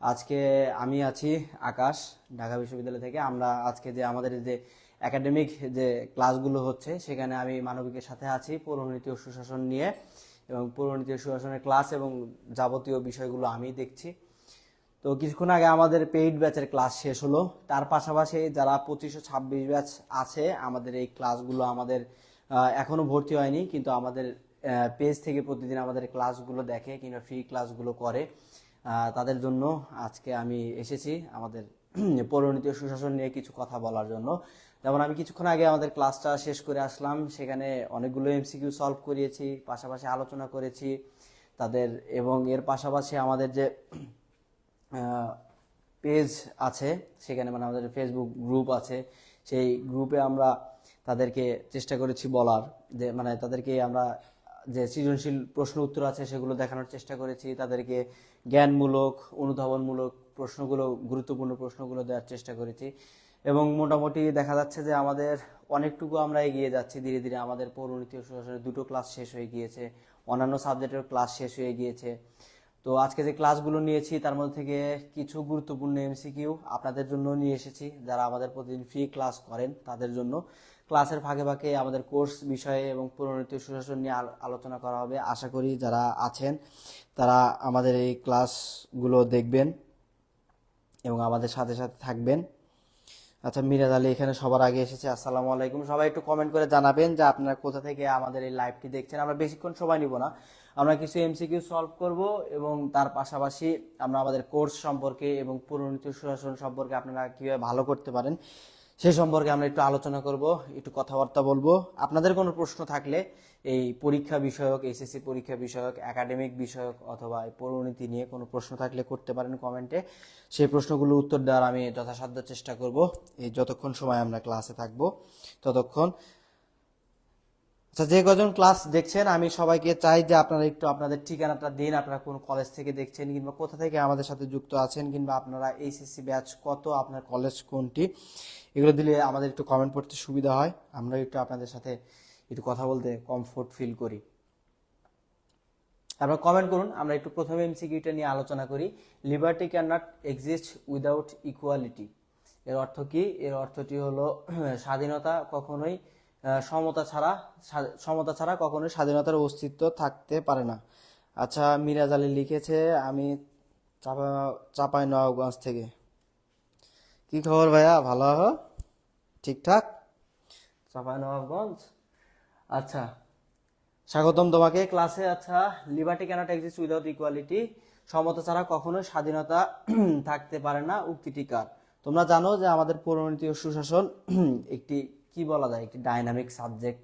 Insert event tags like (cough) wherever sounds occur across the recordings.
আজকে আমি আছি আকাশ, ঢাকা বিশ্ববিদ্যালয় থেকে। আমরা আজকে যে আমাদের যে একাডেমিক যে ক্লাসগুলো হচ্ছে, সেখানে আমি মানবিকের সাথে আছি, পৌরনীতি ও সুশাসন নিয়ে। এবং পৌরনীতি ও সুশাসনের ক্লাস এবং যাবতীয় বিষয়গুলো আমি দেখছি। তো কিছুক্ষণ আগে আমাদের পেইড ব্যাচের ক্লাস শেষ হলো। তার পাশাপাশি যারা পঁচিশশো ছাব্বিশ ব্যাচ আছে, আমাদের এই ক্লাসগুলো আমাদের এখনও ভর্তি হয়নি। কিন্তু আমাদের পেজ থেকে প্রতিদিন আমাদের ক্লাসগুলো দেখে কিংবা ফ্রি ক্লাসগুলো করে। তাদের জন্য আজকে আমি এসেছি আমাদের (clears throat) পৌরনীতি সুশাসন নিয়ে কিছু কথা বলার জন্য। যেমন আমি কিছুক্ষণ আগে আমাদের ক্লাসটা শেষ করে আসলাম, সেখানে অনেকগুলো এমসিকিউ সলভ করিয়েছি, পাশাপাশি আলোচনা করেছি তাদের, এবং এর পাশাপাশি আমাদের যে (clears throat) পেজ আছে, সেখানে মানে আমাদের ফেসবুক গ্রুপ আছে, সেই গ্রুপে আমরা তাদেরকে চেষ্টা করেছি বলার, যে মানে তাদেরকে আমরা যে সৃজনশীল প্রশ্ন উত্তর আছে সেগুলো দেখানোর চেষ্টা করেছি, তাদেরকে জ্ঞানমূলক, অনুধাবনমূলক প্রশ্নগুলো, গুরুত্বপূর্ণ প্রশ্নগুলো দেওয়ার চেষ্টা করেছি। এবং মোটামুটি দেখা যাচ্ছে যে আমাদের অনেকটুকু আমরা এগিয়ে যাচ্ছি ধীরে ধীরে। আমাদের পৌরনীতি সুশাসনের দুটো ক্লাস শেষ হয়ে গিয়েছে, অন্যান্য সাবজেক্টের ক্লাস শেষ হয়ে গিয়েছে। তো আজকে যে ক্লাসগুলো নিয়েছি, তার মধ্যে থেকে কিছু গুরুত্বপূর্ণ এমসিকিউ আপনাদের জন্য নিয়ে এসেছি। যারা আমাদের প্রতিদিন ফ্রি ক্লাস করেন তাদের জন্য। ক্লাসের ফাঁকে ফাঁকে আমাদের কোর্স বিষয়ে এবং পুরনীতি সুশাসন নিয়ে আলোচনা করা হবে। আশা করি যারা আছেন, তারা আমাদের এই ক্লাসগুলো দেখবেন এবং আমাদের সাথে সাথে থাকবেন। আচ্ছা মিরাজ আলী এখানে সবার আগে এসেছে। আসসালামু আলাইকুম। সবাই একটু কমেন্ট করে জানাবেন যে আপনারা কোথা থেকে আমাদের এই লাইভটি দেখছেন। আমরা বেশিক্ষণ সময় নিব না। আমরা কিছু এমসিকিউ সলভ করব এবং তার পাশাপাশি আমরা আমাদের কোর্স সম্পর্কে এবং পুরনীতি সুশাসন সম্পর্কে আপনারা কীভাবে ভালো করতে পারেন সে সম্পর্কে আমরা একটু আলোচনা করব, একটু কথাবার্তা বলব। আপনাদের কোনো প্রশ্ন থাকলে এই পরীক্ষা বিষয়ক, এসএসসি পরীক্ষা বিষয়ক, একাডেমিক বিষয়ক অথবা পরিণতি নিয়ে কোনো প্রশ্ন থাকলে করতে পারেন কমেন্টে। সেই প্রশ্নগুলোর উত্তর দেওয়ার আমি যথাসাধ্য চেষ্টা করব। এই যতক্ষণ সময় আমরা ক্লাসে থাকব, ততক্ষণ আচ্ছা যে কজন ক্লাস দেখছেন, আমি সবাইকে চাই যে আপনারা একটু আপনাদের ঠিকানাটা দিন, আপনারা কোন কলেজ থেকে দেখছেন কিংবা কোথা থেকে আমাদের সাথে যুক্ত আছেন কিংবা আপনারা এইচএসসি ব্যাচ কত, আপনার কলেজ কোনটি, এগুলো দিলে আমাদের একটু কমেন্ট পড়তে সুবিধা হয়। আমরা একটু আপনাদের সাথে একটু কথা বলতে কমফোর্ট ফিল করি। আপনারা কমেন্ট করুন, আমরা একটু প্রথমে এমসিকিউটা নিয়ে আলোচনা করি। Liberty can not exist without equality এর অর্থ কি? এর অর্থটি হলো, (clears throat) স্বাধীনতা কখনোই সমতা ছাড়া সমতা ছাড়া কখনোই স্বাধীনতার অস্তিত্ব থাকতে পারে না। আচ্ছা মিরাজ আলী লিখেছে, আমি চাপা, চাপাই নবাবগঞ্জ থেকে। কি খবর ভাইয়া? ভালো আছো? ঠিকঠাক? চাপাই নবাবগঞ্জ আচ্ছা স্বাগতম তোমাকে। ক্লাসে আচ্ছা liberty cannot exist without equality. সমতা ছাড়া কখনোই স্বাধীনতা (clears throat) থাকতে পারে না। উক্তিটি কার? তোমরা জানো যে আমাদের পৌরনীতি ও সুশাসন (clears throat) একটি কি বলা যায়? একটি ডাইনামিক সাবজেক্ট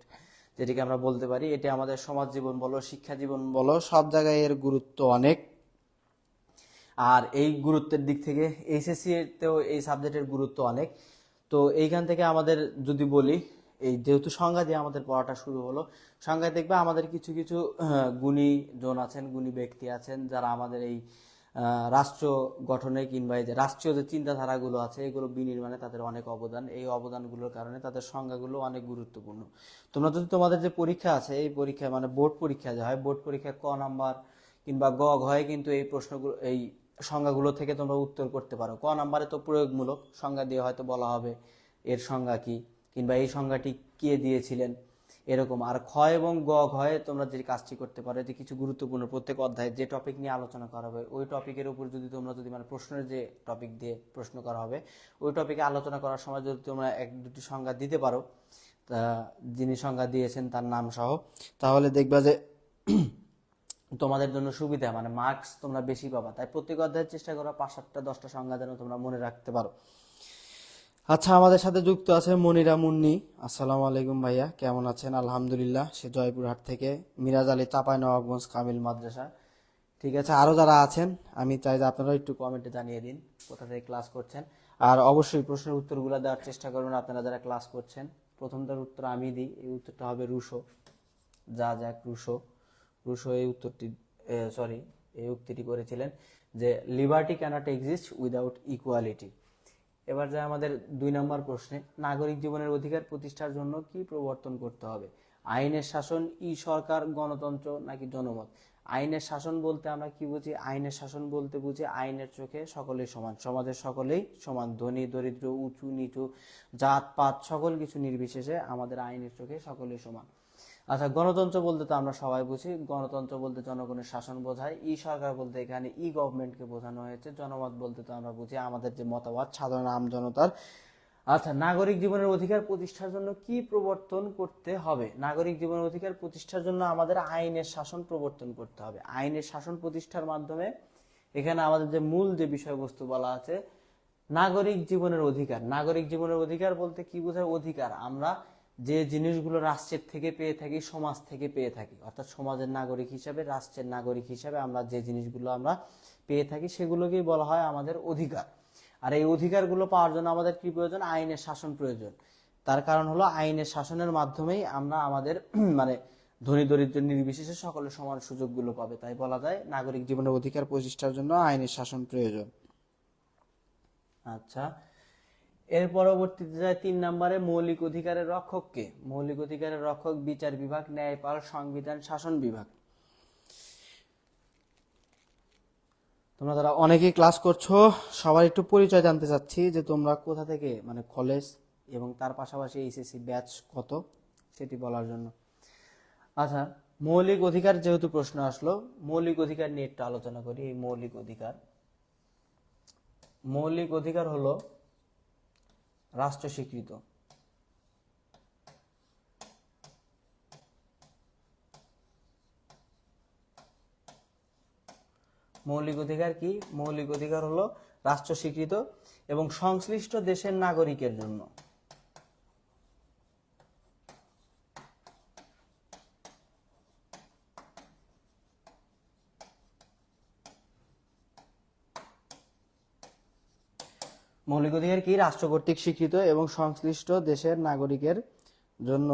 যেটিকে আমরা বলতে পারি। এটি আমাদের সমাজ জীবন বলো, শিক্ষা জীবন বলো, সব জায়গায় এর গুরুত্ব অনেক। আর এই গুরুত্বের দিক থেকে এইচএসসি তেও এই সাবজেক্টের গুরুত্ব অনেক। তো এইখান থেকে আমাদের যদি বলি, এই যেহেতু সংজ্ঞা দিয়ে আমাদের পড়াটা শুরু হলো, সংজ্ঞায় দেখবে আমাদের কিছু কিছু গুণী জন আছেন, গুণী ব্যক্তি আছেন, যারা আমাদের এই রাষ্ট্র গঠনে কিংবা এই যে রাষ্ট্রীয় যে চিন্তাধারাগুলো আছে, এগুলো বিনির্মাণে তাদের অনেক অবদান। এই অবদানগুলোর কারণে তাদের সংজ্ঞাগুলো অনেক গুরুত্বপূর্ণ। তোমরা যদি তোমাদের যে পরীক্ষা আছে, এই পরীক্ষা মানে বোর্ড পরীক্ষা যে হয়, বোর্ড পরীক্ষা ক নাম্বার কিংবা গ ঘয়ে কিন্তু এই প্রশ্নগুলো, এই সংজ্ঞাগুলো থেকে তোমরা উত্তর করতে পারো। ক নাম্বারে তো প্রয়োগমূলক সংজ্ঞা দিয়ে হয়তো বলা হবে এর সংজ্ঞা কি কিংবা এই সংজ্ঞাটি কে দিয়েছিলেন। এরকম। আর খ এবং গ, ঘয়ে তোমরা যে কাজটি করতে পারো যে কিছু গুরুত্বপূর্ণ। প্রত্যেক অধ্যায়ে যে টপিক নিয়ে আলোচনা করা হবে, ওই টপিকের উপর যদি তোমরা যদি মানে প্রশ্নের যে টপিক দিয়ে প্রশ্ন করা হবে, ওই টপিকে আলোচনা করার সময় যদি তোমরা এক দুটি সংজ্ঞা দিতে পারো, তা যিনি সংজ্ঞা দিয়েছেন তার নাম সহ, তাহলে দেখবা যে তোমাদের জন্য সুবিধা মানে মার্কস তোমরা বেশি পাবা। তাই প্রত্যেক অধ্যায়ের চেষ্টা করো পাঁচ সাতটা দশটা সংজ্ঞা যেন তোমরা মনে রাখতে পারো। আচ্ছা আমাদের সাথে যুক্ত আছে মনিরা মুন্নি। আসসালামু আলাইকুম ভাইয়া, কেমন আছেন? আলহামদুলিল্লাহ, সে জয়পুরহাট থেকে মিরাজ আলী চাপাই নবাবগঞ্জ কামিল মাদ্রাসা। ঠিক আছে আরও যারা আছেন, আমি চাই যে আপনারা একটু কমেন্টে জানিয়ে দিন, কোথা থেকে ক্লাস করছেন। আর অবশ্যই প্রশ্নের উত্তরগুলো দেওয়ার চেষ্টা করবেন আপনারা যারা ক্লাস করছেন। প্রথমটার উত্তর আমি দিই, এই উত্তরটা হবে রুশো। যা যাক, রুশো। রুশো এই উত্তরটি সরি এই উক্তিটি করেছিলেন যে liberty cannot exist without equality এবার যায় আমাদের দুই নম্বর প্রশ্নে, নাগরিক জীবনের অধিকার প্রতিষ্ঠার জন্য কি প্রবর্তন করতে হবে? আইনের শাসন ই সরকার, গণতন্ত্র নাকি জনমত? আইনের শাসন বলতে আমরা কি বুঝি? আইনের শাসন বলতে বুঝি আইনের চোখে সকলেই সমান, সমাজের সকলেই সমান, ধনী, দরিদ্র, উঁচু, নিচু, জাত, পাত, সকল কিছু নির্বিশেষে আমাদের আইনের চোখে সকলেই সমান। আচ্ছা গণতন্ত্র বলতে তো আমরা সবাই বুঝি। গণতন্ত্র বলতে জনগণের শাসন বোঝায়। ই সরকার বলতে এখানে ই গভর্নমেন্টকে বোঝানো হয়েছে। জনমত বলতে তো আমরা বুঝি আমাদের যে মতামত সাধারণ আম জনতার। আচ্ছা নাগরিক জীবনের অধিকার প্রতিষ্ঠার জন্য কি প্রবর্তন করতে হবে? নাগরিক জীবনের অধিকার প্রতিষ্ঠার জন্য আমাদের আইনের শাসন প্রবর্তন করতে হবে। আইনের শাসন প্রতিষ্ঠার মাধ্যমে এখানে আমাদের যে মূল যে বিষয়বস্তু বলা আছে, নাগরিক জীবনের অধিকার। নাগরিক জীবনের অধিকার বলতে কি বোঝায়? অধিকার। আমরা যে জিনিসগুলো রাষ্ট্রের থেকে পেয়ে থাকি, সমাজ থেকে পেয়ে থাকি। অর্থাৎ সমাজের নাগরিক হিসাবে, রাষ্ট্রের নাগরিক হিসাবে আমরা যে জিনিসগুলো আমরা পেয়ে থাকি, সেগুলোকেই বলা হয় আমাদের অধিকার। আর এই অধিকারগুলো পাওয়ার জন্য আমাদের কি প্রয়োজন? আইনের শাসন প্রয়োজন। তার কারণ হলো আইনের শাসনের মাধ্যমেই আমরা আমাদের (clears throat) মানে ধনী, দরিদ্র, নির্বিশেষে সকলের সমান সুযোগগুলো পাবে। তাই বলা যায় নাগরিক জীবনের অধিকার প্রতিষ্ঠার জন্য আইনের শাসন প্রয়োজন। আচ্ছা এর পরবর্তীতে যায় তিন নম্বরে মৌলিক অধিকারের রক্ষককে। মৌলিক অধিকারের রক্ষক বিচার বিভাগ, ন্যায়পাল, সংবিধান, শাসন বিভাগ। তোমরা যারা অনেকেই ক্লাস করছ, সবার একটু পরিচয় জানতে চাচ্ছি যে তোমরা কোথা থেকে মানে কলেজ এবং তার পাশাপাশি এইচএসসি ব্যাচ কত, সেটি বলার জন্য। আচ্ছা মৌলিক অধিকার যেহেতু প্রশ্ন আসলো, মৌলিক অধিকার নিয়ে একটু আলোচনা করি। এই মৌলিক অধিকার। মৌলিক অধিকার হলো রাষ্ট্র স্বীকৃত মৌলিক অধিকার কি? মৌলিক অধিকার হলো রাষ্ট্র স্বীকৃত এবং সংশ্লিষ্ট দেশের নাগরিকের জন্য। মৌলিক অধিকার কি? রাষ্ট্র কর্তৃক স্বীকৃত এবং সংশ্লিষ্ট দেশের নাগরিকের জন্য।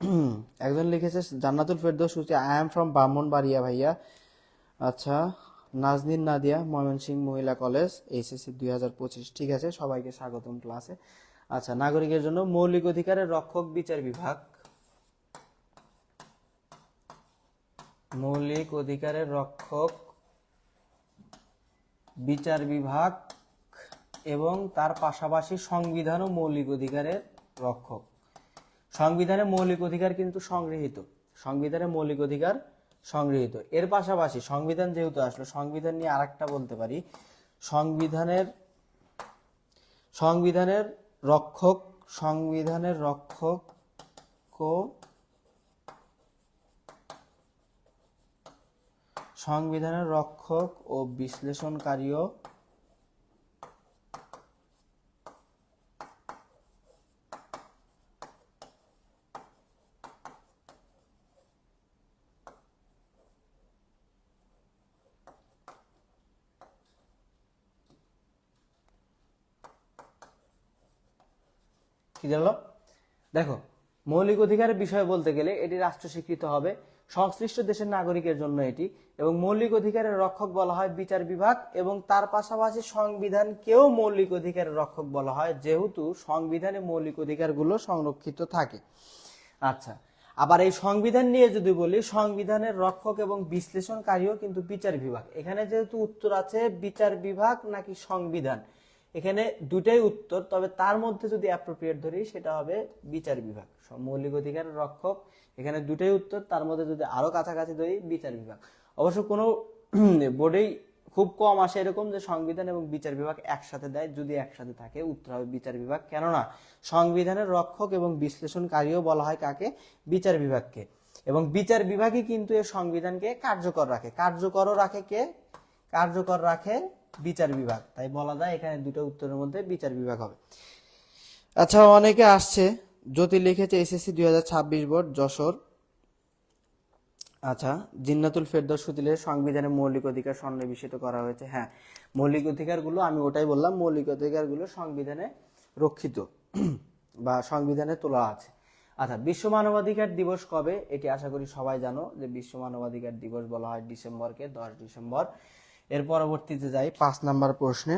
(clears throat) একজন লিখেছে, জান্নাতুল ফেরদৌস সূচি আই এম ফ্রম ব্রাহ্মণবাড়িয়া ভাইয়া। আচ্ছা নাজনীন নাদিয়া, ময়মনসিংহ মহিলা কলেজ, এইচএসসি দুই হাজার পঁচিশ। ঠিক আছে, সবাইকে স্বাগতম ক্লাসে। আচ্ছা নাগরিকের জন্য মৌলিক অধিকারের রক্ষক বিচার বিভাগ। মৌলিক অধিকারের রক্ষক বিচার বিভাগ। এবং তার পাশাপাশি সংবিধান ও মৌলিক অধিকারের রক্ষক। সংবিধানে মৌলিক অধিকার কিন্তু সংগৃহীত। সংবিধানে মৌলিক অধিকার সংগৃহীত। এর পাশাপাশি সংবিধান যেহেতু আসলো, সংবিধান নিয়ে আরেকটা বলতে পারি। সংবিধানের সংবিধানের রক্ষক সংবিধানের রক্ষক সংবিধানের রক্ষক ও বিশ্লেষণকারীও কি জানলো? দেখো, মৌলিক অধিকারের বিষয় বলতে গেলে এটি রাষ্ট্র স্বীকৃত হবে, সংশ্লিষ্ট দেশের নাগরিকের জন্য এটি, এবং মৌলিক অধিকারের রক্ষক বলা হয় বিচার বিভাগ, এবং তার পাশাপাশি সংবিধানকেও মৌলিক অধিকারের রক্ষক বলা হয়, যেহেতু সংবিধানে মৌলিক অধিকারগুলো সংরক্ষিত থাকে। আচ্ছা আবার এই সংবিধান নিয়ে যদি বলি, সংবিধানের রক্ষক এবং বিশ্লেষণকারীও কিন্তু বিচার বিভাগ। এখানে যেহেতু উত্তর আছে, বিচার বিভাগ নাকি সংবিধান? এখানে দুটাই উত্তর, তবে তার মধ্যে যদি অ্যাপ্রোপ্রিয়েট ধরি, সেটা হবে বিচার বিভাগ মৌলিক অধিকারের রক্ষক। এখানে দুটাই উত্তর, তার মধ্যে যদি আরও কাছাকাছি ধরি, বিচার বিভাগ। অবশ্য কোনো (clears throat) বোর্ডেই খুব কম আসে এরকম যে সংবিধান এবং বিচার বিভাগ একসাথে দেয়, যদি একসাথে থাকে, উত্তর হবে বিচার বিভাগ। কেননা, সংবিধানের রক্ষক এবং বিশ্লেষণকারীও বলা হয় কাকে? বিচার বিভাগকে। এবং বিচার বিভাগই কিন্তু এই সংবিধানকে কার্যকর রাখে। কার্যকরও রাখে কে? কার্যকর রাখে বিচার বিভাগ। তাই বলা যায় এখানে দুটো উত্তরের মধ্যে বিচার বিভাগ হবে। আচ্ছা অনেকে আসছে। জ্যোতি লিখেছে এসএসসি দুই হাজার ছাব্বিশ বোর্ড, যশোর। আচ্ছা জিন্নাতুল ফেরদৌস সুতিলের সংবিধানে মৌলিক অধিকার সন্নিবেশিত করা হয়েছে। হ্যাঁ মৌলিক অধিকারগুলো আমি ওটাই বললাম, মৌলিক অধিকারগুলো সংবিধানে রক্ষিত (clears throat) বা সংবিধানে তোলা আছে। আচ্ছা বিশ্ব মানবাধিকার দিবস কবে? এটি আশা করি সবাই জানো যে বিশ্ব মানবাধিকার দিবস বলা হয় ডিসেম্বরকে, দশ ডিসেম্বর। এর পরবর্তীতে যাই পাঁচ নাম্বার প্রশ্নে।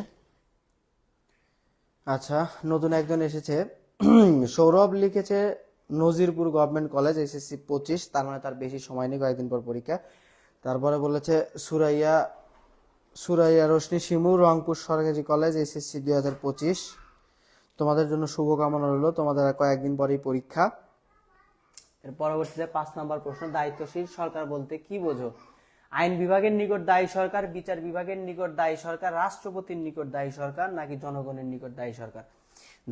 আচ্ছা নতুন একজন এসেছে। সৌরভ লিখেছে, নজিরপুর গভর্নমেন্ট কলেজ, এসএসসি পঁচিশ, তার মানে তার বেশি সময় নেই, কয়েকদিন পর পরীক্ষা। তারপরে বলেছে, সুরাইয়া সুরাইয়া রোশনি শিমু, রংপুর সরকারি কলেজ, এসএসসি দুই হাজার পঁচিশ। তোমাদের জন্য শুভকামনা রইল, তোমাদের কয়েকদিন পরেই পরীক্ষা। এর পরবর্তীতে পাঁচ নম্বর প্রশ্ন, দায়িত্বশীল সরকার বলতে কি বোঝো? আইন বিভাগের নিকট দায়ী সরকার, বিচার বিভাগের নিকট দায়ী সরকার, রাষ্ট্রপতির নিকট দায়ী সরকার নাকি জনগণের নিকট দায়ী সরকার?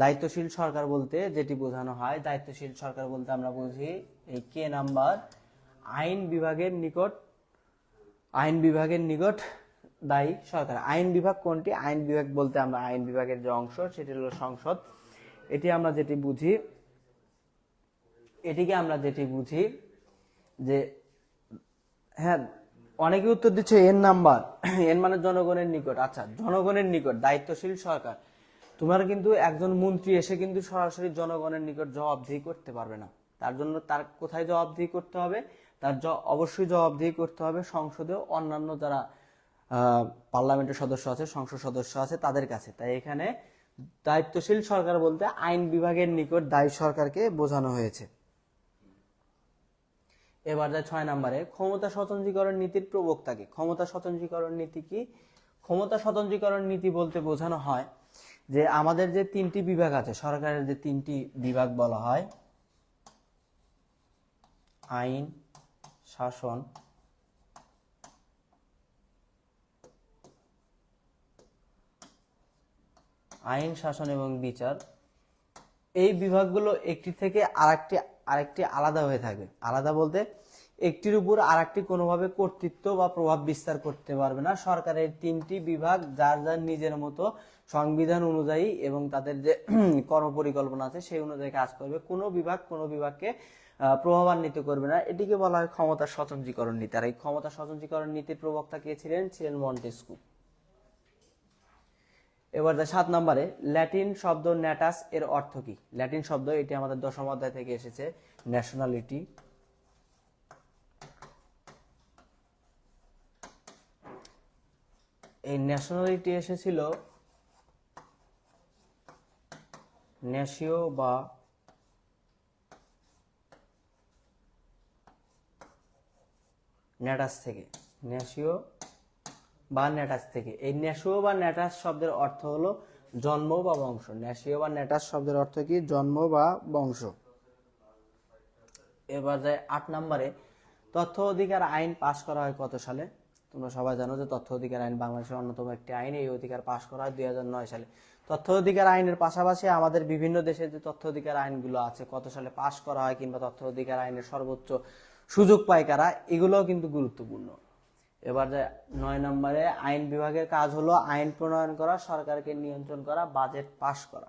দায়িত্বশীল সরকার বলতে যেটি বোঝানো হয়, দায়িত্বশীল সরকার বলতে আমরা বুঝি এই কে নাম্বার আইন বিভাগের নিকট, আইন বিভাগের নিকট দায়ী সরকার। আইন বিভাগ কোনটি? আইন বিভাগ বলতে আমরা আইন বিভাগের যে অংশ, সেটি হলো সংসদ। এটি আমরা যেটি বুঝি, এটিকে আমরা যেটি বুঝি যে হ্যাঁ অনেকে উত্তর দিচ্ছে এন নাম্বার। এন মানে জনগণের নিকট। আচ্ছা জনগণের নিকট, দায়িত্বশীল সরকার। তোমার কিন্তু একজন মন্ত্রী এসে কিন্তু সরাসরি জনগণের নিকট জবাবদিহি করতে পারবে না। তার জন্য তার কোথায় জবাবদিহি করতে হবে? তার অবশ্যই জবাবদিহি করতে হবে সংসদে। অন্যান্য যারা পার্লামেন্টের সদস্য আছে, সংসদ সদস্য আছে, তাদের কাছে। তাই এখানে দায়িত্বশীল সরকার বলতে আইন বিভাগের নিকট দায়ী সরকারকে বোঝানো হয়েছে। এবার যায় ছয় নম্বরে, ক্ষমতা স্বতন্ত্রীকরণ নীতির প্রবক্তা প্রবক্তাকে ক্ষমতা স্বতন্ত্রীকরণ নীতি কি? ক্ষমতা স্বতন্ত্রীকরণ নীতি বলতে বোঝানো হয় যে আমাদের যে তিনটি বিভাগ আছে, সরকারের যে তিনটি বিভাগ বলা হয়, আইন, শাসন আইন, শাসন এবং বিচার, এই বিভাগগুলো একটি থেকে আরেকটি আরেকটি আলাদা হয়ে থাকবে আলাদা বলতে একটির উপর আরেকটি কোনোভাবে কর্তৃত্ব বা প্রভাব বিস্তার করতে পারবে না। সরকারের তিনটি বিভাগ, যার যার নিজের মতো সংবিধান অনুযায়ী এবং তাদের যে (clears throat) কর্মপরিকল্পনা আছে, সেই অনুযায়ী কাজ করবে। কোনো বিভাগ কোনো বিভাগকে প্রভাবান্বিত করবে না। এটিকে বলা হয় ক্ষমতা স্বতন্ত্রীকরণ নীতি। আর এই ক্ষমতা স্বতন্ত্রীকরণ নীতির প্রবক্তা কে ছিলেন? ছিলেন মন্টেস্কু। এবার সাত নম্বরে, ল্যাটিন শব্দ ন্যাটাস এর অর্থ কি? ল্যাটিন শব্দ, এটি আমাদের দশম অধ্যায় থেকে এসেছে ন্যাশনালিটি এই ন্যাশনালিটি এসেছিল ন্যাশীয় বা ন্যাটাস থেকে। ন্যাশীয় বা ন্যাটাস থেকে। এই ন্যাশীয় বা ন্যাটাস শব্দের অর্থ হলো জন্ম বা বংশ। ন্যাশীয় বা ন্যাটাস শব্দের অর্থ কি? জন্ম বা বংশ। এবার যায় আট নম্বরে। তথ্য অধিকার আইন পাশ করা হয় কত সালে? তোমরা সবাই জানো যে তথ্য অধিকার আইন বাংলাদেশের অন্যতম একটি আইন। এই অধিকার পাশ করা হয় দুই হাজার নয় সালে। তথ্য অধিকার আইনের পাশাপাশি আমাদের বিভিন্ন দেশের যে তথ্য অধিকার আইনগুলো আছে, কত সালে পাশ করা হয় কিংবা তথ্য অধিকার আইনের সর্বোচ্চ সুযোগ পায় কারা, এগুলোও কিন্তু গুরুত্বপূর্ণ। এবার যে নয় নম্বরে আইন বিভাগের কাজ হলো আইন প্রণয়ন করা, সরকারকে নিয়ন্ত্রণ করা, বাজেট পাশ করা।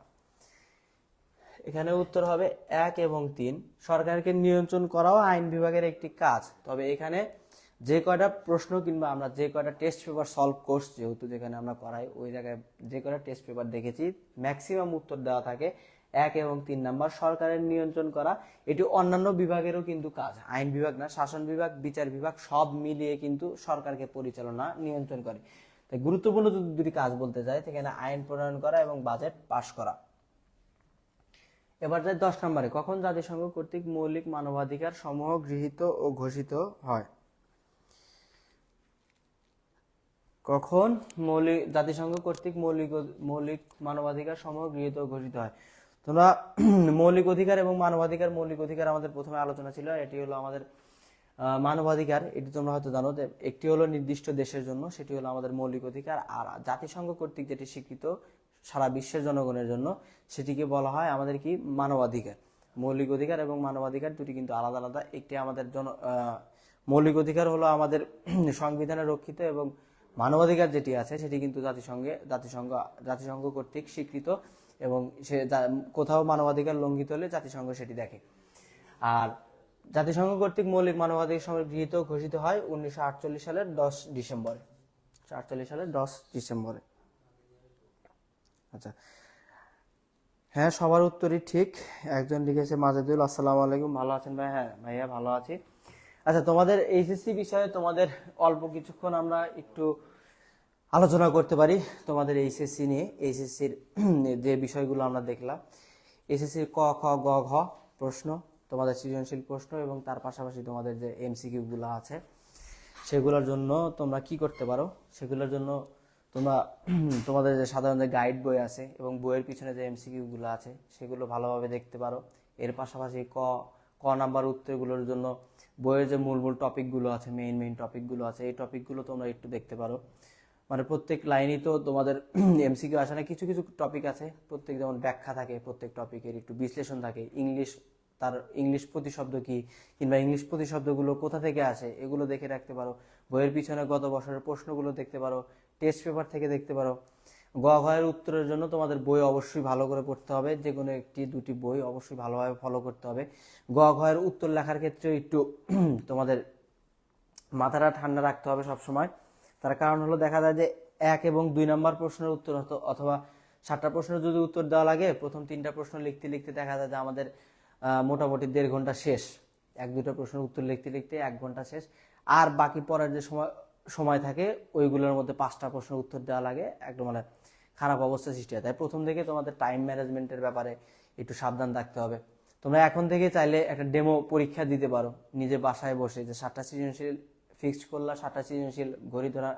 এখানে উত্তর হবে এক এবং তিন। সরকারকে নিয়ন্ত্রণ করাও আইন বিভাগের একটি কাজ। তবে এখানে যে কয়টা প্রশ্ন কিংবা আমরা যে কয়টা টেস্ট পেপার সলভ কোর্স যেহেতু যেখানে আমরা করাই, ওই জায়গায় যে কয়টা টেস্ট পেপার দেখেছি ম্যাক্সিমাম উত্তর দেওয়া থাকে এক এবং তিন নাম্বার, সরকারের নিয়ন্ত্রণ করা, এটি অন্যান্য বিভাগেরও কিন্তু কাজ। আইন বিভাগ না, শাসন বিভাগ, বিচার বিভাগ, সব মিলিয়ে কিন্তু সরকারকে পরিচালনা, নিয়ন্ত্রণ করে। তাই গুরুত্বপূর্ণ দুটি কাজ বলতে যায় সেখানে আইন প্রণয়ন করা এবং বাজেট পাশ করা। এবার যাই দশ নম্বরে, কখন জাতিসংঘ কর্তৃক মৌলিক মানবাধিকার সমূহ গৃহীত ও ঘোষিত হয়? কখন মৌলিক জাতিসংঘ কর্তৃক মৌলিক মৌলিক মানবাধিকার সমূহ গৃহীত ও ঘোষিত হয়? তোমরা মৌলিক অধিকার এবং মানবাধিকার, মৌলিক অধিকার আমাদের প্রথমে আলোচনা ছিল এটি হলো আমাদের মানবাধিকার। এটি তোমরা হয়তো জানো যে একটি হলো নির্দিষ্ট দেশের জন্য, সেটি হলো আমাদের মৌলিক অধিকার, আর জাতিসংঘ কর্তৃক যেটি স্বীকৃত সারা বিশ্বের জনগণের জন্য, সেটিকে বলা হয় আমাদের কি? মানবাধিকার। মৌলিক অধিকার এবং মানবাধিকার দুটি কিন্তু আলাদা আলাদা। একটি আমাদের জন মৌলিক অধিকার হলো আমাদের (clears throat) সংবিধানে রক্ষিত এবং মানবাধিকার যেটি আছে, সেটি কিন্তু জাতিসংঘে, জাতিসংঘ জাতিসংঘ কর্তৃক স্বীকৃত। এবং সে কোথাও মানবাধিকার লঙ্ঘিত হলে জাতিসংঘ সেটি দেখে। আর জাতিসংঘ কর্তৃক মৌলিক মানবাধিকার সমাজ গৃহীত ঘোষিত হয় উনিশশো আটচল্লিশ সালের দশ ডিসেম্বরে। আটচল্লিশ সালের দশ ডিসেম্বরে। আচ্ছা। হ্যাঁ সবার উত্তরই ঠিক। একজন লিখেছে, মাজেদুল, আসসালামু আলাইকুম। ভালো আছেন ভাই? হ্যাঁ ভাইয়া ভালো আছি। আচ্ছা তোমাদের এইচএসসি বিষয়ে তোমাদের অল্প কিছুক্ষণ আমরা একটু আলোচনা করতে পারি তোমাদের এইচএসসি নিয়ে। এইচএসসির যে বিষয়গুলো আমরা দেখলাম, এইচএসসির ক, খ, গ, ঘ প্রশ্ন, তোমাদের সৃজনশীল প্রশ্ন এবং তার পাশাপাশি তোমাদের যে এমসিকিউ গুলো আছে, সেগুলোর জন্য তোমরা কি করতে পারো? সেগুলোর জন্য তোমরা তোমাদের যে সাধারণ যে গাইড বই আছে এবং বইয়ের পিছনে যে এমসিকিউ গুলো আছে, সেগুলো ভালোভাবে দেখতে পারো। এর পাশাপাশি ক ক নাম্বার উত্তরগুলোর জন্য বইয়ের যে মূল মূল টপিকগুলো আছে মেইন মেইন টপিকগুলো আছে, এই টপিকগুলো তোমরা একটু দেখতে পারো। মানে প্রত্যেক লাইনই তো তোমাদের (clears throat) এমসিকিউ আসে না, কিছু কিছু টপিক আছে। প্রত্যেক যেমন ব্যাখ্যা থাকে, প্রত্যেক টপিকের একটু বিশ্লেষণ থাকে। ইংলিশ তার ইংলিশ প্রতিশব্দ কি কিংবা ইংলিশ প্রতিশব্দগুলো কোথা থেকে আসে, এগুলো দেখে রাখতে পারো। বইয়ের পিছনে গত বছরের প্রশ্নগুলো দেখতে পারো টেস্ট পেপার থেকে দেখতে পারো। গ ঘয়ের উত্তরের জন্য তোমাদের বই অবশ্যই ভালো করে পড়তে হবে যে কোনো একটি, দুটি বই অবশ্যই ভালোভাবে ফলো করতে হবে। গ ঘয়ের উত্তর লেখার ক্ষেত্রে একটু (clears throat) তোমাদের মাথাটা ঠান্ডা রাখতে হবে সব সময় তার কারণ হলো দেখা যায় যে এক এবং দুই নম্বর প্রশ্নের উত্তর হতো, অথবা সাতটা প্রশ্নের যদি উত্তর দেওয়া লাগে, প্রথম তিনটা প্রশ্ন লিখতে লিখতে দেখা যায় যে আমাদের মোটামুটি দেড় ঘণ্টা শেষ। এক দুটো প্রশ্নের উত্তর লিখতে লিখতে এক ঘণ্টা শেষ। আর বাকি পরের যে সময় সময় থাকে, ওইগুলোর মধ্যে পাঁচটা প্রশ্নের উত্তর দেওয়া লাগে, একদম মানে খারাপ অবস্থা সৃষ্টি হয়। তাই প্রথম থেকে তোমাদের টাইম ম্যানেজমেন্টের ব্যাপারে একটু সাবধান থাকতে হবে। তোমরা এখন থেকে চাইলে একটা ডেমো পরীক্ষা দিতে পারো, নিজে বাসায় বসে যে সাতটা সৃজনশীল ফিক্সড করলা সাতটা সৃজনশীল ঘড়ি ধরা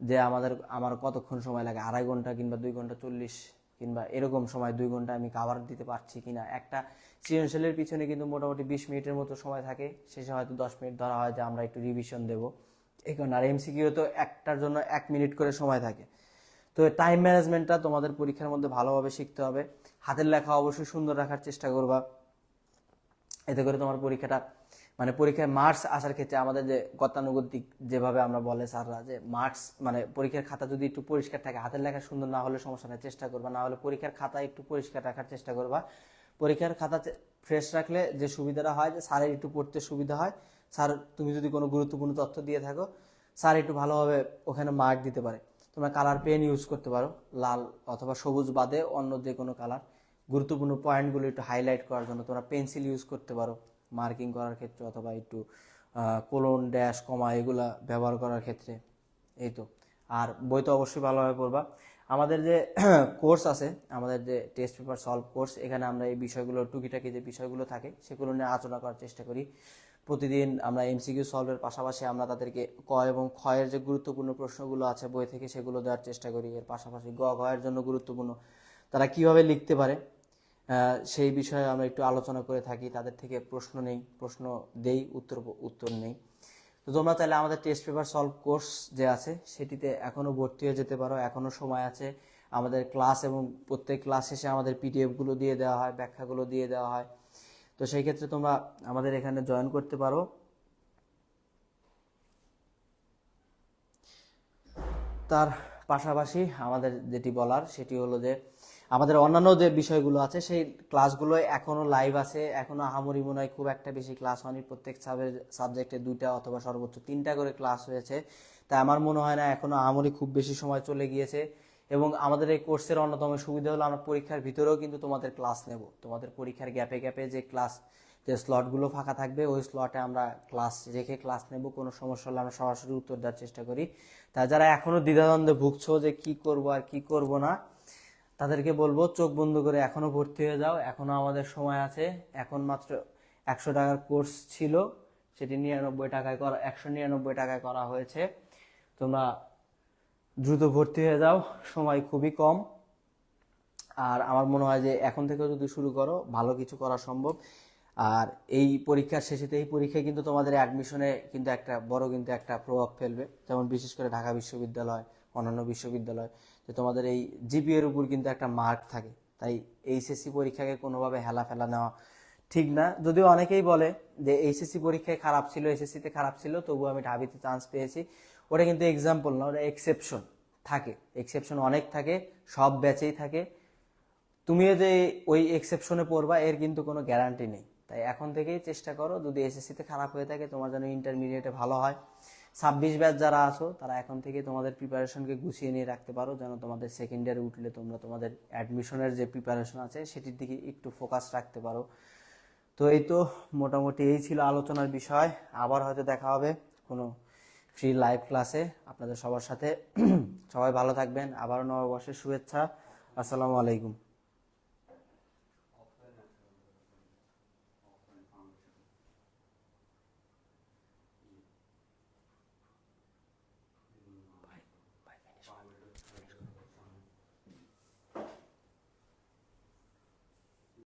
যে আমাদের, আমার কতক্ষণ সময় লাগে? আড়াই ঘণ্টা কিংবা দুই ঘণ্টা চল্লিশ কিংবা এরকম সময় দুই ঘণ্টা আমি কাভার দিতে পারছি কিনা? একটা সৃজনশীলের পিছনে কিন্তু মোটামুটি বিশ মিনিটের মতো সময় থাকে। শেষে হয়তো দশ মিনিট ধরা হয় যে আমরা একটু রিভিশন দেবো। এই কারণে আর এমসিকিউ তো একটার জন্য এক মিনিট করে সময় থাকে। তো টাইম ম্যানেজমেন্টটা তোমাদের পরীক্ষার মধ্যে ভালোভাবে শিখতে হবে। হাতের লেখা অবশ্যই সুন্দর রাখার চেষ্টা করবা। এতে করে তোমার পরীক্ষাটা মানে পরীক্ষায় মার্কস আসার ক্ষেত্রে আমাদের যে গতানুগতিক যেভাবে আমরা বলে স্যাররা যে মার্কস মানে পরীক্ষার খাতা যদি একটু পরিষ্কার থাকে, হাতের লেখা সুন্দর না হলে সমস্যা নেই, চেষ্টা করবা। না হলে পরীক্ষার খাতা একটু পরিষ্কার রাখার চেষ্টা করবা। পরীক্ষার খাতা ফ্রেশ রাখলে যে সুবিধাটা হয় যে স্যারের একটু পড়তে সুবিধা হয়। স্যার, তুমি যদি কোনো গুরুত্বপূর্ণ তথ্য দিয়ে থাকো, স্যার একটু ভালোভাবে ওখানে মার্ক দিতে পারে। তোমরা কালার পেন ইউজ করতে পারো, লাল অথবা সবুজ বাদে অন্য যে কোনো কালার গুরুত্বপূর্ণ পয়েন্টগুলো একটু হাইলাইট করার জন্য তোমরা পেন্সিল ইউজ করতে পারো। মার্কিং করার ক্ষেত্রে অথবা একটু কোলন ড্যাশ কমা এগুলা ব্যবহার করার ক্ষেত্রে, এই তো। আর বই তো অবশ্যই ভালোভাবে পড়বা। আমাদের যে (clears throat) কোর্স আছে, আমাদের যে টেস্ট পেপার সলভ কোর্স এখানে আমরা এই বিষয়গুলো, টুকিটাকি যে বিষয়গুলো থাকে, সেগুলো নিয়ে আলোচনা করার চেষ্টা করি। প্রতিদিন আমরা এমসিকিউ সলভের পাশাপাশি আমরা তাদেরকে ক এবং ক্ষয়ের যে গুরুত্বপূর্ণ প্রশ্নগুলো আছে বই থেকে, সেগুলো দেওয়ার চেষ্টা করি। এর পাশাপাশি গ ঘয়ের জন্য গুরুত্বপূর্ণ। তারা কীভাবে লিখতে পারে সেই বিষয়ে আমরা একটু আলোচনা করে থাকি। তাদের থেকে প্রশ্ন নেই, প্রশ্ন দেই, উত্তর উত্তর নেই। তো তোমরা তাহলে আমাদের টেস্ট পেপার সলভ কোর্স যে আছে, সেটিতে এখনও ভর্তি হয়ে যেতে পারো। এখনও সময় আছে। আমাদের ক্লাস এবং প্রত্যেক ক্লাস শেষে আমাদের পিডিএফগুলো দিয়ে দেওয়া হয়, ব্যাখ্যাগুলো দিয়ে দেওয়া হয়। তো সেই ক্ষেত্রে তোমরা আমাদের এখানে জয়েন করতে পারো। তার পাশাপাশি আমাদের যেটি বলার, সেটি হলো যে আমাদের অন্যান্য যে বিষয়গুলো আছে, সেই ক্লাসগুলো এখনও লাইভ আছে। এখনও আহামরি মনে হয় খুব একটা বেশি ক্লাস হয়নি। প্রত্যেক সাবজেক্টে দুইটা অথবা সর্বোচ্চ তিনটা করে ক্লাস হয়েছে। তাই আমার মনে হয় না এখনও আহামরি খুব বেশি সময় চলে গিয়েছে। এবং আমাদের এই কোর্সের অন্যতম সুবিধা হলো আমরা পরীক্ষার ভিতরেও কিন্তু তোমাদের ক্লাস নেব। তোমাদের পরীক্ষার গ্যাপে গ্যাপে যে ক্লাস যে স্লটগুলো ফাঁকা থাকবে, ওই স্লটে আমরা ক্লাস রেখে ক্লাস নেব। কোনো সমস্যা হলে আমরা সরাসরি উত্তর দেওয়ার চেষ্টা করি। তা যারা এখনও দ্বিধাদ্বন্দ্বে ভুগছো যে কি করব আর কি করব না তাদেরকে বলব, চোখ বন্ধ করে এখনও ভর্তি হয়ে যাও। এখনও আমাদের সময় আছে। এখন মাত্র একশো টাকার কোর্স ছিল। সেটি নিরানব্বই টাকায় করা, একশো নিরানব্বই টাকায় করা হয়েছে। তোমরা দ্রুত ভর্তি হয়ে যাও। সময় খুবই কম। আর আমার মনে হয় যে এখন থেকে যদি শুরু করো, ভালো কিছু করা সম্ভব। আর এই পরীক্ষার শেষেতে এই পরীক্ষায় কিন্তু তোমাদের অ্যাডমিশনে কিন্তু একটা বড় কিন্তু একটা প্রভাব ফেলবে। যেমন বিশেষ করে ঢাকা বিশ্ববিদ্যালয়, অন্যান্য বিশ্ববিদ্যালয়। যে তোমাদের এই জিপিএর উপর কিন্তু একটা মার্ক থাকে। তাই এইচএসসি পরীক্ষাকে কোনোভাবে হেলা ফেলা নেওয়া ঠিক না। যদিও অনেকেই বলে যে এইচএসসি পরীক্ষায় খারাপ ছিল এসএসসিতে খারাপ ছিল, তবুও আমি ঢাবিতে চান্স পেয়েছি। ওটা কিন্তু এক্সাম্পল না, ওটা এক্সেপশন থাকে। এক্সেপশন অনেক থাকে, সব ব্যাচেই থাকে। তুমিও যে ওই এক্সেপশনে পড়বা, এর কিন্তু কোনো গ্যারান্টি নেই। তাই এখন থেকেই চেষ্টা করো, যদি এসএসসিতে খারাপ হয়ে থাকে, তোমার যেন ইন্টারমিডিয়েটে ভালো হয়। ছাব্বিশ ব্যাচ যারা আছো, তারা এখন থেকে তোমাদের প্রিপারেশনকে গুছিয়ে নিয়ে রাখতে পারো, যেন তোমাদের সেকেন্ড ইয়ারে উঠলে তোমরা তোমাদের অ্যাডমিশনের যে প্রিপারেশন আছে, সেটির দিকে একটু ফোকাস রাখতে পারো। তো এই তো মোটামুটি এই ছিল আলোচনার বিষয়। আবার হয়তো দেখা হবে কোনো ফ্রি লাইভ ক্লাসে আপনাদের সবার সাথে (clears throat) সবাই ভালো থাকবেন। আবারও নববর্ষের শুভেচ্ছা। আসসালামু আলাইকুম।